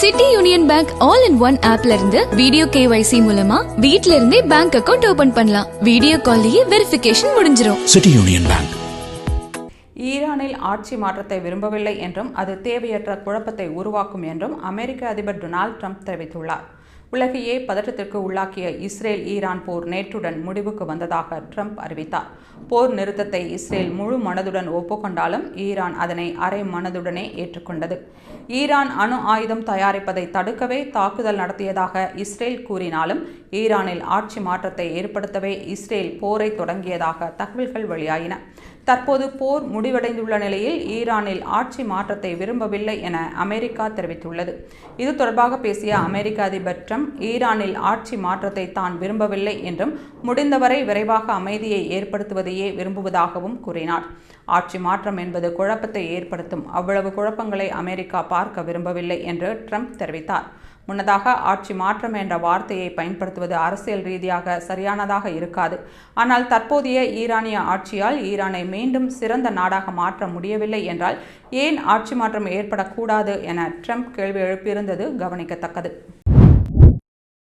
City union bank all in one ஆப்ல இருந்து video KYC மூலமா வீட்ல இருந்தே பேங்க் அக்கவுண்ட் ஓபன் பண்ணலாம். வீடியோ கால்லயே வெரிஃபிகேஷன் முடிஞ்சிரும். City Union Bank. ஈரானில் ஆட்சி மாற்றத்தை விரும்பவில்லை என்றும் அது தேவையற்ற குழப்பத்தை உருவாக்கும் என்றும் அமெரிக்க அதிபர் டொனால்ட் ட்ரம்ப் தெரிவித்துள்ளார். உலகையே பதற்றத்திற்கு உள்ளாக்கிய இஸ்ரேல் ஈரான் போர் நேற்றுடன் முடிவுக்கு வந்ததாக ட்ரம்ப் அறிவித்தார். போர் நிறுத்தத்தை இஸ்ரேல் முழு மனதுடன் ஒப்புக்கொண்டாலும் ஈரான் அதனை அரை மனதுடனே ஏற்றுக்கொண்டது. ஈரான் அணு ஆயுதம் தயாரிப்பதை தடுக்கவே தாக்குதல் நடத்தியதாக இஸ்ரேல் கூறினாலும் ஈரானில் ஆட்சி மாற்றத்தை ஏற்படுத்தவே இஸ்ரேல் போரை தொடங்கியதாக தகவல்கள் வெளியாயின. தற்போது போர் முடிவடைந்துள்ள நிலையில் ஈரானில் ஆட்சி மாற்றத்தை விரும்பவில்லை என அமெரிக்கா தெரிவித்துள்ளது. இது தொடர்பாக பேசிய அமெரிக்க அதிபர் ட்ரம்ப் ஈரானில் ஆட்சி மாற்றத்தை தான் விரும்பவில்லை என்றும் முடிந்தவரை விரைவாக அமைதியை ஏற்படுத்துவதையே விரும்புவதாகவும் கூறினார். ஆட்சி மாற்றம் என்பது குழப்பத்தை ஏற்படுத்தும் அவ்வளவு குழப்பங்களை அமெரிக்கா பார்க்க விரும்பவில்லை என்று ட்ரம்ப் தெரிவித்தார். முன்னதாக ஆட்சி மாற்றம் என்ற வார்த்தையை பயன்படுத்துவது அரசியல் ரீதியாக சரியானதாக இருக்காது. ஆனால் தற்போதைய ஈரானிய ஆட்சியால் ஈரானை மீண்டும் சிறந்த நாடாக மாற்ற முடியவில்லை என்றால் ஏன் ஆட்சி மாற்றம் ஏற்படக்கூடாது என ட்ரம்ப் கேள்வி எழுப்பியிருந்தது கவனிக்கத்தக்கது.